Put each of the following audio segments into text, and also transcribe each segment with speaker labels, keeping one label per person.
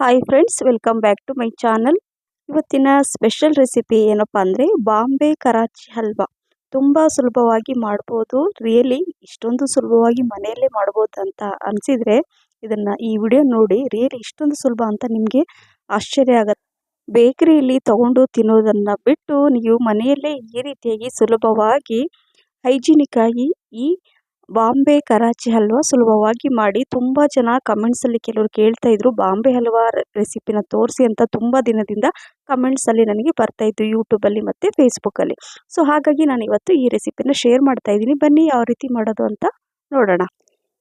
Speaker 1: Hi friends welcome back to my channel ಇವತ್ತಿನ special recipe ಏನಪ್ಪ ಅಂದರೆ ಬಾಂಬೆ ಕರಾಚಿ ಹಲ್ವಾ. ತುಂಬ ಸುಲಭವಾಗಿ ಮಾಡ್ಬೋದು. ರಿಯಲಿ ಇಷ್ಟೊಂದು ಸುಲಭವಾಗಿ ಮನೆಯಲ್ಲೇ ಮಾಡ್ಬೋದು ಅಂತ ಅನಿಸಿದರೆ ಇದನ್ನು ಈ ವಿಡಿಯೋ ನೋಡಿ ರಿಯಲಿ ಇಷ್ಟೊಂದು ಸುಲಭ ಅಂತ ನಿಮಗೆ ಆಶ್ಚರ್ಯ ಆಗುತ್ತೆ. ಬೇಕರಿಯಲ್ಲಿ ತಗೊಂಡು ತಿನ್ನೋದನ್ನು ಬಿಟ್ಟು ನೀವು ಮನೆಯಲ್ಲೇ ಈ ರೀತಿಯಾಗಿ ಸುಲಭವಾಗಿ ಹೈಜೀನಿಕ್ಕಾಗಿ ಈ ಬಾಂಬೆ ಕರಾಚಿ ಹಲ್ವಾ ಸುಲಭವಾಗಿ ಮಾಡಿ ತುಂಬ ಜನ ಕಮೆಂಟ್ಸಲ್ಲಿ ಕೆಲವರು ಕೇಳ್ತಾ ಇದ್ರು. ಬಾಂಬೆ ಹಲ್ವಾ ರೆಸಿಪಿನ ತೋರಿಸಿ ಅಂತ ತುಂಬ ದಿನದಿಂದ ಕಮೆಂಟ್ಸಲ್ಲಿ ನನಗೆ ಬರ್ತಾ ಬರ್ತಾಯಿತ್ತು ಯೂಟ್ಯೂಬಲ್ಲಿ ಮತ್ತು ಫೇಸ್ಬುಕ್ಕಲ್ಲಿ ಸೊ ಹಾಗಾಗಿ ನಾನು ಇವತ್ತು ಈ ರೆಸಿಪಿನ ಶೇರ್ ಮಾಡ್ತಾ ಇದ್ದೀನಿ. ಬನ್ನಿ ಯಾವ ರೀತಿ ಮಾಡೋದು ಅಂತ ನೋಡೋಣ.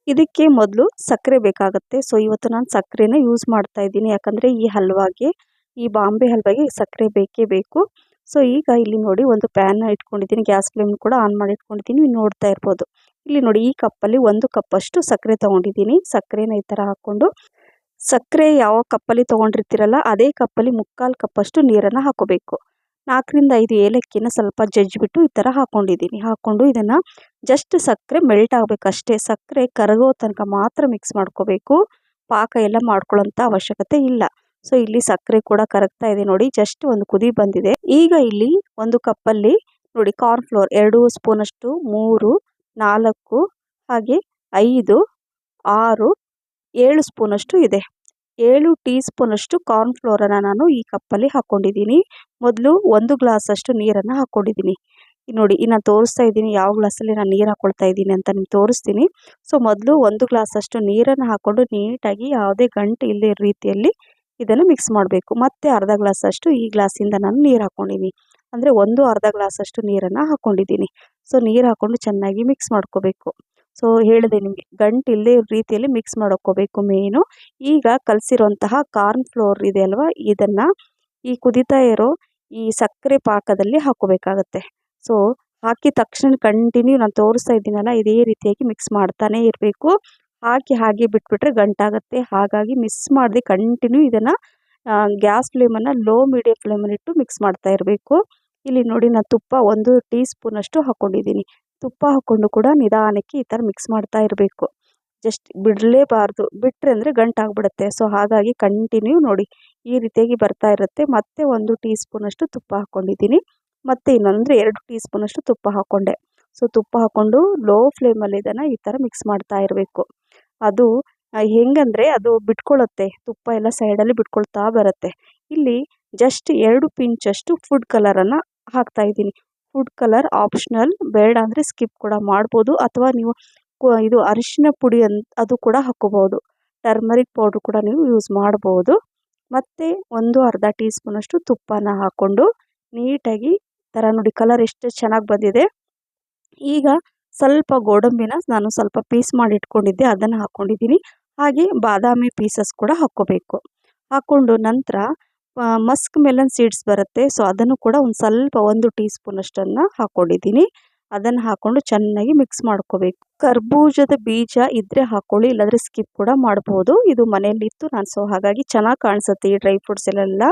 Speaker 1: ಇದಕ್ಕೆ ಮೊದಲು ಸಕ್ಕರೆ ಬೇಕಾಗುತ್ತೆ. ಸೊ ಇವತ್ತು ನಾನು ಸಕ್ಕರೆನ ಯೂಸ್ ಮಾಡ್ತಾ ಇದ್ದೀನಿ. ಯಾಕಂದರೆ ಈ ಹಲ್ವಾಗೆ, ಈ ಬಾಂಬೆ ಹಲ್ವಾಗೆ ಸಕ್ಕರೆ ಬೇಕೇ ಬೇಕು. ಸೊ ಈಗ ಇಲ್ಲಿ ನೋಡಿ ಒಂದು ಪ್ಯಾನ್ನ ಇಟ್ಕೊಂಡಿದ್ದೀನಿ. ಗ್ಯಾಸ್ ಫ್ಲೇಮ್ ಕೂಡ ಆನ್ ಮಾಡಿ ಇಟ್ಕೊಂಡಿದ್ದೀನಿ. ನೋಡ್ತಾ ಇರ್ಬೋದು. ಇಲ್ಲಿ ನೋಡಿ ಈ ಕಪ್ಪಲ್ಲಿ ಒಂದು ಕಪ್ಪಷ್ಟು ಸಕ್ಕರೆ ತೊಗೊಂಡಿದ್ದೀನಿ. ಸಕ್ಕರೆನ ಈ ಥರ ಹಾಕ್ಕೊಂಡು ಸಕ್ಕರೆ ಯಾವ ಕಪ್ಪಲ್ಲಿ ತೊಗೊಂಡಿರ್ತೀರಲ್ಲ, ಅದೇ ಕಪ್ಪಲ್ಲಿ ಮುಕ್ಕಾಲು ಕಪ್ಪಷ್ಟು ನೀರನ್ನು ಹಾಕೋಬೇಕು. ನಾಲ್ಕರಿಂದ ಐದು ಏಲಕ್ಕಿನ ಸ್ವಲ್ಪ ಜಜ್ಜಿಬಿಟ್ಟು ಈ ಥರ ಹಾಕ್ಕೊಂಡಿದ್ದೀನಿ ಹಾಕ್ಕೊಂಡು ಇದನ್ನು ಜಸ್ಟ್ ಸಕ್ಕರೆ ಮೆಲ್ಟ್ ಆಗಬೇಕಷ್ಟೇ ಸಕ್ಕರೆ ಕರಗೋ ತನಕ ಮಾತ್ರ ಮಿಕ್ಸ್ ಮಾಡ್ಕೋಬೇಕು. ಪಾಕ ಎಲ್ಲ ಮಾಡ್ಕೊಳ್ಳೋಂಥ ಅವಶ್ಯಕತೆ ಇಲ್ಲ. ಸೊ, ಇಲ್ಲಿ ಸಕ್ಕರೆ ಕೂಡ ಕರಗ್ತಾ ಇದೆ ನೋಡಿ. ಜಸ್ಟ್ ಒಂದು ಕುದಿ ಬಂದಿದೆ. ಈಗ ಇಲ್ಲಿ ಒಂದು ಕಪ್ಪಲ್ಲಿ ನೋಡಿ ಕಾರ್ನ್ ಫ್ಲೋರ್ ಎರಡು ಸ್ಪೂನಷ್ಟು ಮೂರು ನಾಲ್ಕು ಹಾಗೆ ಐದು, ಆರು, ಏಳು ಸ್ಪೂನಷ್ಟು ಇದೆ. ಏಳು ಟೀ ಸ್ಪೂನಷ್ಟು ಕಾರ್ನ್ ಫ್ಲೋರನ್ನು ನಾನು ಈ ಕಪ್ಪಲ್ಲಿ ಹಾಕ್ಕೊಂಡಿದ್ದೀನಿ ಮೊದಲು ಒಂದು ಗ್ಲಾಸಷ್ಟು ನೀರನ್ನು ಹಾಕ್ಕೊಂಡಿದ್ದೀನಿ ನೋಡಿ, ಇನ್ನು ತೋರಿಸ್ತಾ ಇದ್ದೀನಿ ಯಾವ ಗ್ಲಾಸಲ್ಲಿ ನಾನು ನೀರು ಹಾಕ್ಕೊಳ್ತಾ ಇದ್ದೀನಿ ಅಂತ ನಿಮ್ಗೆ ತೋರಿಸ್ತೀನಿ. ಸೊ, ಮೊದಲು ಒಂದು ಗ್ಲಾಸಷ್ಟು ನೀರನ್ನು ಹಾಕ್ಕೊಂಡು ನೀಟಾಗಿ ಯಾವುದೇ ಗಂಟು ಇಲ್ಲದೇ ರೀತಿಯಲ್ಲಿ ಇದನ್ನು ಮಿಕ್ಸ್ ಮಾಡಬೇಕು. ಮತ್ತೆ ಅರ್ಧ ಗ್ಲಾಸಷ್ಟು ಈ ಗ್ಲಾಸಿಂದ ನಾನು ನೀರು ಹಾಕ್ಕೊಂಡಿದ್ದೀನಿ ಅಂದರೆ ಒಂದು ಅರ್ಧ ಗ್ಲಾಸಷ್ಟು ನೀರನ್ನು ಹಾಕ್ಕೊಂಡಿದ್ದೀನಿ ಸೊ ನೀರು ಹಾಕ್ಕೊಂಡು ಚೆನ್ನಾಗಿ ಮಿಕ್ಸ್ ಮಾಡ್ಕೋಬೇಕು. ಸೊ ಹೇಳಿದೆ ನಿಮಗೆ ಗಂಟಿಲ್ಲದೆ ರೀತಿಯಲ್ಲಿ ಮಿಕ್ಸ್ ಮಾಡ್ಕೋಬೇಕು ಮೇನು ಈಗ ಕಲಸಿರುವಂತಹ ಕಾರ್ನ್ ಫ್ಲೋರ್ ಇದೆ ಅಲ್ವಾ? ಇದನ್ನು ಈ ಕುದಿತಾ ಇರೋ ಈ ಸಕ್ಕರೆ ಪಾಕದಲ್ಲಿ ಹಾಕೋಬೇಕಾಗತ್ತೆ ಸೊ ಹಾಕಿದ ತಕ್ಷಣ ಕಂಟಿನ್ಯೂ ನಾನು ತೋರಿಸ್ತಾ ಇದ್ದೀನಲ್ಲ ಇದೇ ರೀತಿಯಾಗಿ ಮಿಕ್ಸ್ ಮಾಡ್ತಾನೆ ಇರಬೇಕು. ಹಾಕಿ ಹಾಗೆ ಬಿಟ್ಬಿಟ್ರೆ ಗಂಟಾಗುತ್ತೆ. ಹಾಗಾಗಿ ಮಿಸ್ ಮಾಡಿದೆ ಕಂಟಿನ್ಯೂ ಇದನ್ನು ಗ್ಯಾಸ್ ಫ್ಲೇಮನ್ನು ಲೋ ಮೀಡಿಯಮ್ ಫ್ಲೇಮಲ್ಲಿಟ್ಟು ಮಿಕ್ಸ್ ಮಾಡ್ತಾ ಇರಬೇಕು. ಇಲ್ಲಿ ನೋಡಿ ನಾನು ತುಪ್ಪ ಒಂದು ಟೀ ಸ್ಪೂನಷ್ಟು ಹಾಕ್ಕೊಂಡಿದ್ದೀನಿ ತುಪ್ಪ ಹಾಕ್ಕೊಂಡು ಕೂಡ ನಿಧಾನಕ್ಕೆ ಈ ಥರ ಮಿಕ್ಸ್ ಮಾಡ್ತಾ ಇರಬೇಕು. ಜಸ್ಟ್ ಬಿಡಲೇಬಾರ್ದು. ಬಿಟ್ಟರೆ ಅಂದರೆ ಗಂಟಾಗ್ಬಿಡುತ್ತೆ. ಸೊ ಹಾಗಾಗಿ ಕಂಟಿನ್ಯೂ ನೋಡಿ. ಈ ರೀತಿಯಾಗಿ ಬರ್ತಾ ಇರುತ್ತೆ. ಮತ್ತೆ ಒಂದು ಟೀ ಸ್ಪೂನಷ್ಟು ತುಪ್ಪ ಹಾಕ್ಕೊಂಡಿದ್ದೀನಿ ಮತ್ತು ಇನ್ನೊಂದರೆ ಎರಡು ಟೀ ಸ್ಪೂನಷ್ಟು ತುಪ್ಪ ಹಾಕ್ಕೊಂಡೆ ಸೊ ತುಪ್ಪ ಹಾಕ್ಕೊಂಡು ಲೋ ಫ್ಲೇಮಲ್ಲಿ ಇದನ್ನು ಈ ಥರ ಮಿಕ್ಸ್ ಮಾಡ್ತಾ ಇರಬೇಕು. ಅದು ಹೆಂಗಂದರೆ ಅದು ಬಿಟ್ಕೊಳ್ಳುತ್ತೆ ತುಪ್ಪ ಎಲ್ಲ ಸೈಡಲ್ಲಿ ಬಿಟ್ಕೊಳ್ತಾ ಬರುತ್ತೆ. ಇಲ್ಲಿ ಜಸ್ಟ್ ಎರಡು ಪಿಂಚಷ್ಟು ಫುಡ್ ಕಲರನ್ನು ಹಾಕ್ತಾ ಇದ್ದೀನಿ. ಫುಡ್ ಕಲರ್ ಆಪ್ಷನಲ್ ಬೇಡ ಅಂದರೆ ಸ್ಕಿಪ್ ಕೂಡ ಮಾಡ್ಬೋದು. ಅಥವಾ ನೀವು ಇದು ಅರಿಶಿನ ಪುಡಿ ಅಂತ ಅದು ಕೂಡ ಹಾಕ್ಕೋಬೋದು. ಟರ್ಮರಿಕ್ ಪೌಡ್ರ್ ಕೂಡ ನೀವು ಯೂಸ್ ಮಾಡ್ಬೋದು. ಮತ್ತು ಒಂದು ಅರ್ಧ ಟೀ ಸ್ಪೂನಷ್ಟು ತುಪ್ಪನ ಹಾಕ್ಕೊಂಡು ನೀಟಾಗಿ ಥರ ನೋಡಿ ಕಲರ್ ಎಷ್ಟು ಚೆನ್ನಾಗಿ ಬಂದಿದೆ. ಈಗ ಸ್ವಲ್ಪ ಗೋಡಂಬಿನ ನಾನು ಸ್ವಲ್ಪ ಪೀಸ್ ಮಾಡಿ ಇಟ್ಕೊಂಡಿದ್ದೆ, ಅದನ್ನು ಹಾಕ್ಕೊಂಡಿದ್ದೀನಿ. ಹಾಗೆ ಬಾದಾಮಿ ಪೀಸಸ್ ಕೂಡ ಹಾಕ್ಕೋಬೇಕು. ಹಾಕ್ಕೊಂಡು ನಂತರ ಮಸ್ಕ್ ಮೆಲನ್ ಸೀಡ್ಸ್ ಬರುತ್ತೆ. ಸೊ ಅದನ್ನು ಕೂಡ ಒಂದು ಸ್ವಲ್ಪ ಒಂದು ಟೀ ಸ್ಪೂನಷ್ಟನ್ನು ಹಾಕ್ಕೊಂಡಿದ್ದೀನಿ ಅದನ್ನು ಹಾಕ್ಕೊಂಡು ಚೆನ್ನಾಗಿ ಮಿಕ್ಸ್ ಮಾಡ್ಕೋಬೇಕು. ಕರ್ಬೂಜದ ಬೀಜ ಇದ್ದರೆ ಹಾಕ್ಕೊಳ್ಳಿ ಇಲ್ಲಾಂದರೆ ಸ್ಕಿಪ್ ಕೂಡ ಮಾಡ್ಬೋದು. ಇದು ಮನೆಯಲ್ಲಿತ್ತು, ನಾನು ಸೊ ಹಾಗಾಗಿ ಚೆನ್ನಾಗಿ ಕಾಣಿಸುತ್ತೆ ಈ ಡ್ರೈ ಫ್ರೂಟ್ಸ್ ಎಲ್ಲ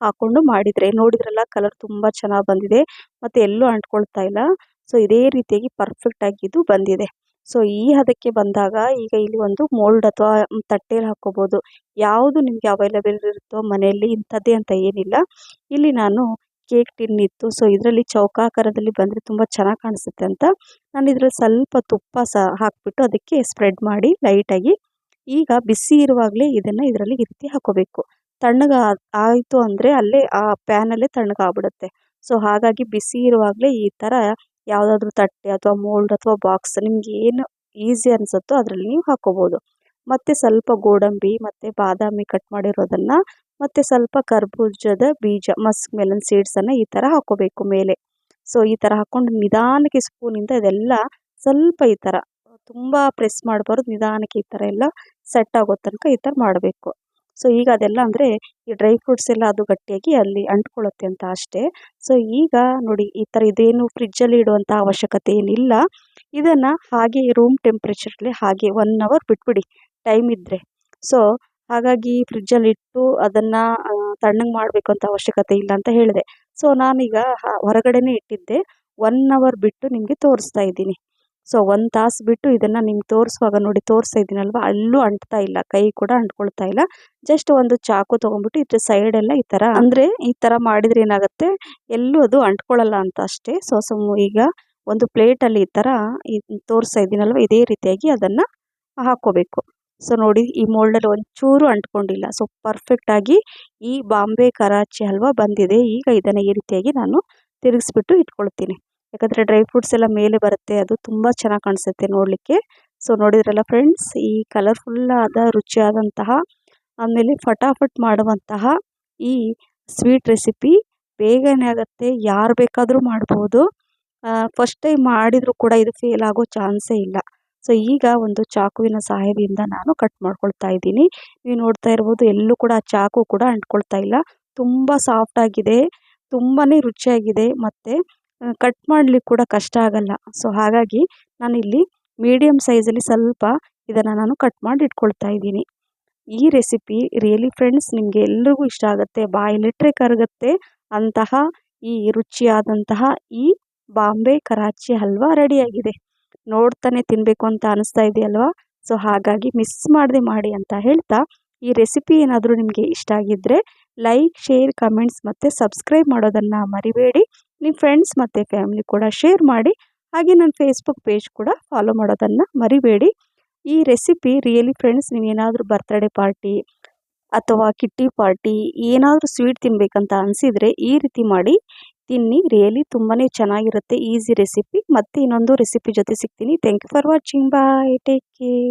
Speaker 1: ಹಾಕ್ಕೊಂಡು ಮಾಡಿದರೆ. ನೋಡಿದ್ರಲ್ಲ ಕಲರ್ ತುಂಬ ಚೆನ್ನಾಗಿ ಬಂದಿದೆ. ಮತ್ತು ಎಲ್ಲೂ ಅಂಟ್ಕೊಳ್ತಾ ಇಲ್ಲ. ಸೊ ಇದೇ ರೀತಿಯಾಗಿ ಪರ್ಫೆಕ್ಟಾಗಿ ಇದು ಬಂದಿದೆ. ಸೊ ಈ ಹದಕ್ಕೆ ಬಂದಾಗ ಈಗ ಇಲ್ಲಿ ಒಂದು ಮೋಲ್ಡ್ ಅಥವಾ ತಟ್ಟೆಯಲ್ಲಿ ಹಾಕ್ಕೋಬೋದು. ಯಾವುದು ನಿಮಗೆ ಅವೈಲೇಬಲ್ ಇರುತ್ತೋ ಮನೆಯಲ್ಲಿ ಇಂಥದ್ದೇ ಅಂತ ಏನಿಲ್ಲ. ಇಲ್ಲಿ ನಾನು ಕೇಕ್ ಟಿನ್ ಇತ್ತು. ಸೊ ಇದರಲ್ಲಿ ಚೌಕಾಕಾರದಲ್ಲಿ ಬಂದರೆ ತುಂಬ ಚೆನ್ನಾಗಿ ಕಾಣಿಸುತ್ತೆ ಅಂತ. ನಾನು ಇದರಲ್ಲಿ ಸ್ವಲ್ಪ ತುಪ್ಪ ಸಹ ಹಾಕಿಬಿಟ್ಟು ಅದಕ್ಕೆ ಸ್ಪ್ರೆಡ್ ಮಾಡಿ ಲೈಟಾಗಿ ಈಗ ಬಿಸಿ ಇರುವಾಗಲೇ ಇದನ್ನು ಇದರಲ್ಲಿ ಈ ರೀತಿ ಹಾಕೋಬೇಕು ತಣ್ಣಗ ಆಯಿತು ಅಂದರೆ ಅಲ್ಲೇ ಆ ಪ್ಯಾನಲ್ಲೇ ತಣ್ಣಗಾಗ್ಬಿಡುತ್ತೆ. ಸೊ ಹಾಗಾಗಿ ಬಿಸಿ ಇರುವಾಗಲೇ ಈ ಥರ ಯಾವುದಾದ್ರೂ ತಟ್ಟೆ ಅಥವಾ ಮೋಲ್ಡ್ ಅಥವಾ ಬಾಕ್ಸ್ ನಿಮ್ಗೆ ಏನು ಈಸಿ ಅನಿಸುತ್ತೋ ಅದರಲ್ಲಿ ನೀವು ಹಾಕ್ಕೋಬೋದು ಮತ್ತು ಸ್ವಲ್ಪ ಗೋಡಂಬಿ, ಮತ್ತು ಬಾದಾಮಿ ಕಟ್ ಮಾಡಿರೋದನ್ನು, ಮತ್ತು ಸ್ವಲ್ಪ ಕರ್ಬೂಜದ ಬೀಜ ಮಸ್ಕ್ ಮೆಲನ್ ಸೀಡ್ಸನ್ನು ಈ ಥರ ಹಾಕ್ಕೋಬೇಕು ಮೇಲೆ. ಸೊ ಈ ಥರ ಹಾಕ್ಕೊಂಡು ನಿಧಾನಕ್ಕೆ ಸ್ಪೂನಿಂದ ಇದೆಲ್ಲ ಸ್ವಲ್ಪ ಈ ಥರ ತುಂಬ ಪ್ರೆಸ್ ಮಾಡಬಾರ್ದು, ನಿಧಾನಕ್ಕೆ ಈ ಥರ ಎಲ್ಲ ಸೆಟ್ ಆಗೋ ತನಕ ಈ ಥರ ಮಾಡಬೇಕು. ಸೊ ಈಗ ಅದೆಲ್ಲ ಅಂದರೆ ಈ ಡ್ರೈ ಫ್ರೂಟ್ಸ್ ಎಲ್ಲ ಅದು ಗಟ್ಟಿಯಾಗಿ ಅಲ್ಲಿ ಅಂಟ್ಕೊಳ್ಳುತ್ತೆ ಅಂತ ಅಷ್ಟೇ. ಸೊ ಈಗ ನೋಡಿ ಈ ಥರ ಇದೇನು ಫ್ರಿಜ್ಜಲ್ಲಿ ಇಡುವಂಥ ಅವಶ್ಯಕತೆ ಏನಿಲ್ಲ. ಇದನ್ನು ಹಾಗೆ ರೂಮ್ ಟೆಂಪ್ರೇಚರಲ್ಲಿ ಹಾಗೆ ಒನ್ ಅವರ್ ಬಿಟ್ಬಿಡಿ ಟೈಮ್ ಇದ್ದರೆ ಸೊ ಹಾಗಾಗಿ ಫ್ರಿಜ್ಜಲ್ಲಿ ಇಟ್ಟು ಅದನ್ನು ತಣ್ಣಗೆ ಮಾಡಬೇಕು ಅಂತ ಅವಶ್ಯಕತೆ ಇಲ್ಲ ಅಂತ ಹೇಳಿದೆ. ಸೊ ನಾನೀಗ ಹೊರಗಡೆನೇ ಇಟ್ಟಿದ್ದೆ. ಒನ್ ಅವರ್ ಬಿಟ್ಟು ನಿಮಗೆ ತೋರಿಸ್ತಾ ಇದ್ದೀನಿ. ಸೊ ಒಂದು ತಾಸು ಬಿಟ್ಟು ಇದನ್ನು ನಿಮ್ಗೆ ತೋರಿಸುವಾಗ ನೋಡಿ ತೋರಿಸ್ತಾ ಇದ್ದೀನಲ್ವ ಅಲ್ಲೂ ಅಂಟ್ತಾ ಇಲ್ಲ, ಕೈ ಕೂಡ ಅಂಟ್ಕೊಳ್ತಾ ಇಲ್ಲ. ಜಸ್ಟ್ ಒಂದು ಚಾಕು ತೊಗೊಂಡ್ಬಿಟ್ಟು ಇದ್ರ ಸೈಡೆಲ್ಲ ಈ ಥರ ಅಂದರೆ ಈ ಥರ ಮಾಡಿದ್ರೆ ಏನಾಗುತ್ತೆ? ಎಲ್ಲೂ ಅದು ಅಂಟ್ಕೊಳ್ಳಲ್ಲ ಅಂತ ಅಷ್ಟೇ. ಸೊ ಸೊ ಈಗ ಒಂದು ಪ್ಲೇಟಲ್ಲಿ ಈ ಥರ ತೋರಿಸ್ತಾ ಇದ್ದೀನಲ್ವ ಇದೇ ರೀತಿಯಾಗಿ ಅದನ್ನು ಹಾಕ್ಕೋಬೇಕು. ಸೊ ನೋಡಿ, ಈ ಮೋಲ್ಡಲ್ಲಿ ಒಂಚೂರು ಅಂಟ್ಕೊಂಡಿಲ್ಲ. ಸೊ ಪರ್ಫೆಕ್ಟಾಗಿ ಈ ಬಾಂಬೆ ಕರಾಚಿ ಹಲ್ವಾ ಬಂದಿದೆ. ಈಗ ಇದನ್ನು ಈ ರೀತಿಯಾಗಿ ನಾನು ತಿರುಗಿಸ್ಬಿಟ್ಟು ಇಟ್ಕೊಳ್ತೀನಿ. ಯಾಕಂದರೆ ಡ್ರೈ ಫ್ರೂಟ್ಸ್ ಎಲ್ಲ ಮೇಲೆ ಬರುತ್ತೆ, ಅದು ತುಂಬ ಚೆನ್ನಾಗಿ ಕಾಣಿಸುತ್ತೆ ನೋಡಲಿಕ್ಕೆ. ಸೊ ನೋಡಿದ್ರಲ್ಲ ಫ್ರೆಂಡ್ಸ್ ಈ ಕಲರ್ಫುಲ್ಲಾದ ರುಚಿಯಾದಂತಹ, ಆಮೇಲೆ ಫಟಾಫಟ್ ಮಾಡುವಂತಹ ಈ ಸ್ವೀಟ್ ರೆಸಿಪಿ ಬೇಗನೆ ಆಗುತ್ತೆ, ಯಾರು ಬೇಕಾದರೂ ಮಾಡ್ಬೋದು. ಫಸ್ಟ್ ಟೈಮ್ ಮಾಡಿದರೂ ಕೂಡ ಇದು ಫೇಲ್ ಆಗೋ ಚಾನ್ಸೇ ಇಲ್ಲ. ಸೊ ಈಗ ಒಂದು ಚಾಕುವಿನ ಸಹಾಯದಿಂದ ನಾನು ಕಟ್ ಮಾಡ್ಕೊಳ್ತಾ ಇದ್ದೀನಿ. ನೀವು ನೋಡ್ತಾ ಇರ್ಬೋದು, ಎಲ್ಲೂ ಕೂಡ ಚಾಕು ಕೂಡ ಅಂಟ್ಕೊಳ್ತಾ ಇಲ್ಲ. ತುಂಬ ಸಾಫ್ಟಾಗಿದೆ ತುಂಬಾ ರುಚಿಯಾಗಿದೆ, ಮತ್ತು ಕಟ್ ಮಾಡ್ಲಿಕ್ಕೆ ಕೂಡ ಕಷ್ಟ ಆಗಲ್ಲ. ಸೊ ಹಾಗಾಗಿ ನಾನಿಲ್ಲಿ ಮೀಡಿಯಮ್ ಸೈಜಲ್ಲಿ ಸ್ವಲ್ಪ ಇದನ್ನು ನಾನು ಕಟ್ ಮಾಡಿ ಇಟ್ಕೊಳ್ತಾ ಇದ್ದೀನಿ. ಈ ರೆಸಿಪಿ ರಿಯಲಿ ಫ್ರೆಂಡ್ಸ್ ನಿಮಗೆ ಎಲ್ರಿಗೂ ಇಷ್ಟ ಆಗುತ್ತೆ ಬಾಯಿಲಿಟ್ರೆ ಕರಗುತ್ತೆ ಅಂತಹ ಈ ರುಚಿಯಾದಂತಹ ಈ ಬಾಂಬೆ ಕರಾಚಿ ಹಲ್ವಾ ರೆಡಿಯಾಗಿದೆ. ನೋಡ್ತಾನೆ ತಿನ್ನಬೇಕು ಅಂತ ಅನಿಸ್ತಾ ಇದೆಯಲ್ವಾ? ಸೊ ಹಾಗಾಗಿ ಮಿಸ್ ಮಾಡದೆ ಮಾಡಿ ಅಂತ ಹೇಳ್ತಾ ಈ ರೆಸಿಪಿ ಏನಾದರೂ ನಿಮಗೆ ಇಷ್ಟ ಆಗಿದ್ದರೆ ಲೈಕ್ ಶೇರ್ ಕಮೆಂಟ್ಸ್ ಮತ್ತು ಸಬ್ಸ್ಕ್ರೈಬ್ ಮಾಡೋದನ್ನು ಮರಿಬೇಡಿ. ನಿಮ್ಮ ಫ್ರೆಂಡ್ಸ್ ಮತ್ತು ಫ್ಯಾಮಿಲಿ ಕೂಡ ಶೇರ್ ಮಾಡಿ. ಹಾಗೆ ನನ್ನ ಫೇಸ್ಬುಕ್ ಪೇಜ್ ಕೂಡ ಫಾಲೋ ಮಾಡೋದನ್ನು ಮರಿಬೇಡಿ. ಈ ರೆಸಿಪಿ ರಿಯಲಿ ಫ್ರೆಂಡ್ಸ್ ನೀವು ಏನಾದರೂ ಬರ್ತ್ಡೇ ಪಾರ್ಟಿ ಅಥವಾ ಕಿಟ್ಟಿ ಪಾರ್ಟಿ ಏನಾದರೂ ಸ್ವೀಟ್ ತಿನ್ನಬೇಕಂತ ಅನಿಸಿದರೆ ಈ ರೀತಿ ಮಾಡಿ. ತಿನ್ನಿ ರಿಯಲಿ ತುಂಬಾ ಚೆನ್ನಾಗಿರುತ್ತೆ ಈಸಿ ರೆಸಿಪಿ ಮತ್ತು ಇನ್ನೊಂದು ರೆಸಿಪಿ ಜೊತೆ ಸಿಗ್ತೀನಿ. Thank you for watching bye take care